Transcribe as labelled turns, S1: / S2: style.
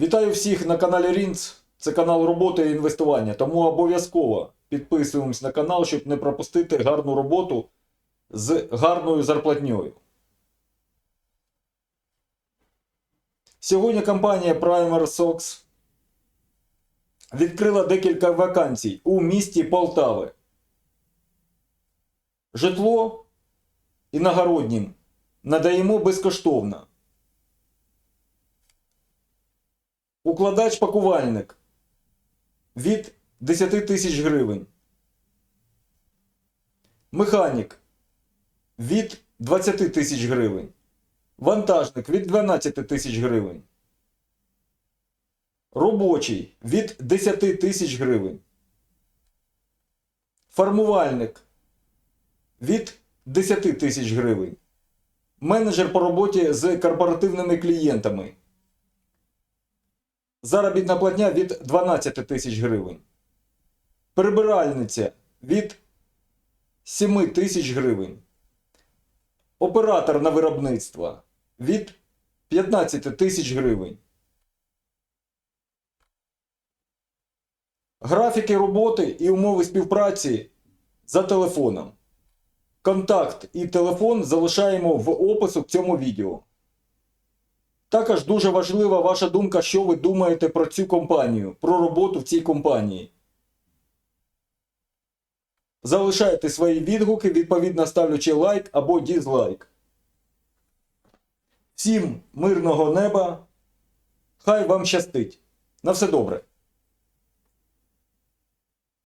S1: Вітаю всіх на каналі Рінц. Це канал роботи і інвестування. Тому обов'язково підписуємось на канал, щоб не пропустити гарну роботу з гарною зарплатньою. Сьогодні компанія Primer Sox відкрила декілька вакансій у місті Полтави. Житло іногороднім надаємо безкоштовно. Укладач-пакувальник від 10 тисяч гривень. Механік від 20 тисяч гривень. Вантажник від 12 тисяч гривень. Робочий від 10 тисяч гривень. Формувальник від 10 тисяч гривень. Менеджер по роботі з корпоративними клієнтами. Заробітна платня від 12 тисяч гривень. Прибиральниця від 7 тисяч гривень. Оператор на виробництво від 15 тисяч гривень. Графіки роботи і умови співпраці за телефоном. Контакт і телефон залишаємо в опису к цьому відео. Також дуже важлива ваша думка, що ви думаєте про цю компанію, про роботу в цій компанії. Залишайте свої відгуки, відповідно ставлячи лайк або дізлайк. Всім мирного неба. Хай вам щастить. На все добре.